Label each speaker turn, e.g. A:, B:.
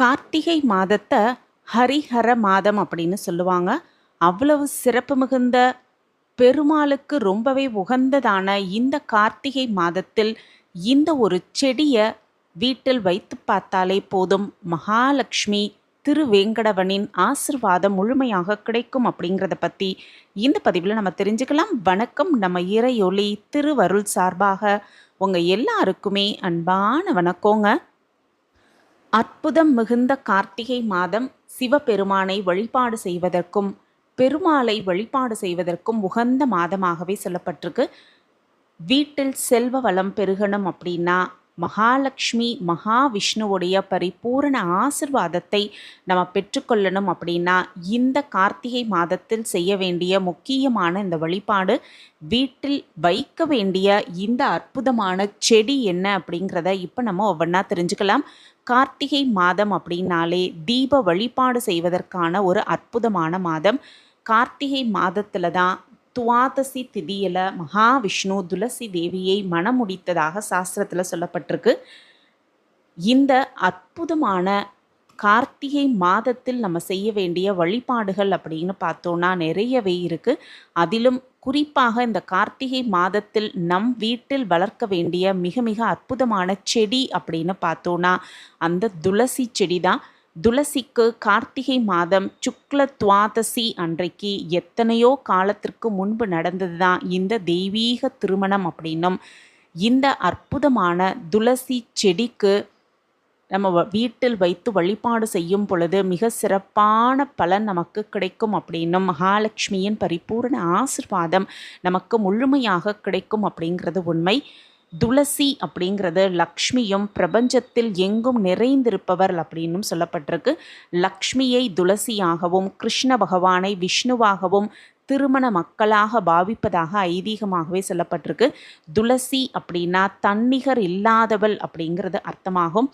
A: கார்த்திகை மாதத்தை ஹரிஹர மாதம் அப்படின்னு சொல்லுவாங்க. அவ்வளவு சிறப்பு மிகுந்த பெருமாளுக்கு ரொம்பவே உகந்ததான இந்த கார்த்திகை மாதத்தில் இந்த ஒரு செடியை வீட்டில் வைத்து பார்த்தாலே போதும். மகாலட்சுமி திருவேங்கடவனின் ஆசிர்வாதம் முழுமையாக கிடைக்கும் அப்படிங்கிறத பற்றி இந்த பதிவில் நம்ம தெரிஞ்சுக்கலாம். வணக்கம். நம்ம இறையொளி திருவருள் சார்பாக உங்கள் எல்லாருக்குமே அன்பான வணக்கங்க. அற்புதம் மிகுந்த கார்த்திகை மாதம் சிவபெருமானை வழிபாடு செய்வதற்கும் பெருமாளை வழிபாடு செய்வதற்கும் உகந்த மாதமாகவே சொல்லப்பட்டிருக்கு. வீட்டில் செல்வ வளம் பெருகணும் அப்படின்னா மகாலட்சுமி மகாவிஷ்ணுவுடைய பரிபூரண ஆசிர்வாதத்தை நம்ம பெற்றுக்கொள்ளணும் அப்படின்னா இந்த கார்த்திகை மாதத்தில் செய்ய வேண்டிய முக்கியமான இந்த வழிபாடு வீட்டில் வைக்க வேண்டிய இந்த அற்புதமான செடி என்ன அப்படிங்கிறத இப்போ நம்ம ஒவ்வொன்றா தெரிஞ்சுக்கலாம். கார்த்திகை மாதம் அப்படின்னாலே தீப வழிபாடு செய்வதற்கான ஒரு அற்புதமான மாதம். கார்த்திகை மாதத்தில் தான் துவாதசி திதியில் மகாவிஷ்ணு துளசி தேவியை மணமுடித்ததாக சாஸ்திரத்தில் சொல்லப்பட்டிருக்கு. இந்த அற்புதமான கார்த்திகை மாதத்தில் நம்ம செய்ய வேண்டிய வழிபாடுகள் அப்படின்னு பார்த்தோன்னா நிறையவே இருக்குது அதிலும் குறிப்பாக இந்த கார்த்திகை மாதத்தில் நம் வீட்டில் வளர்க்க வேண்டிய மிக மிக அற்புதமான செடி அப்படின்னு பார்த்தோன்னா அந்த துளசி செடி தான் துளசிக்கு கார்த்திகை மாதம் சுக்ல துவாதசி அன்றைக்கு எத்தனையோ காலத்திற்கு முன்பு நடந்தது தான் இந்த தெய்வீக திருமணம் அப்படின்னும். இந்த அற்புதமான துளசி செடிக்கு நம்ம வ- வீட்டில் வைத்து வழிபாடு செய்யும் பொழுது மிக சிறப்பான பலன் நமக்கு கிடைக்கும் அப்படின்னும். மகாலட்சுமியின் பரிபூரண ஆசிர்வாதம் நமக்கு முழுமையாக கிடைக்கும் அப்படிங்கிறது உண்மை. துளசி அப்படிங்கிறது லக்ஷ்மியும் பிரபஞ்சத்தில் எங்கும் நிறைந்திருப்பவர் அப்படின்னும் சொல்லப்பட்டிருக்கு. லக்ஷ்மியை துளசியாகவும் கிருஷ்ண பகவானை விஷ்ணுவாகவும் திருமண மக்களாக பாவிப்பதாக ஐதீகமாகவே சொல்லப்பட்டிருக்கு. துளசி அப்படின்னா தன்னிகர் இல்லாதவள் அப்படிங்கிறது அர்த்தமாகும்.